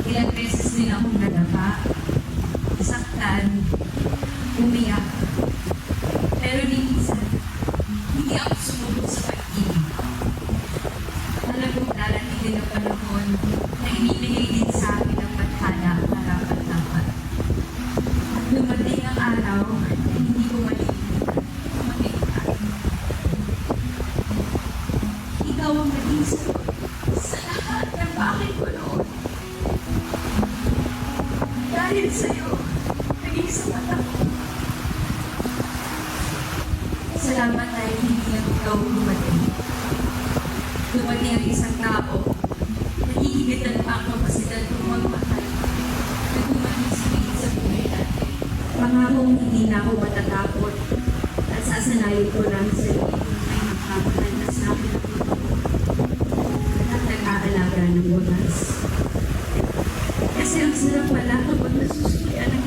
Ilang beses din akong nadapa, saktan, umiyak. Pero di minsan, hindi ako sumubok sa pag-ibig. Alam ko darating din ang panahon na ibibigay din sa akin ang tadhana at harapan dapat. At dumating ang araw na hindi ko malilimutan. Ka. Ikaw ang naging sagot Dahil sa'yo, naging sapat ako. Salamat dahil hindi lang ikaw dumating. Dumating ang isang tao na hihigitan pa ang kapasidad kong magmahal na dumating sa sa buhay natin. Pangakong hindi na ako matatakot at sasanayin ko lang sa sarili kong may magkakahal na sa akin ang totoo at nag-aalaga ng sarap wala ka pag nasusulian ng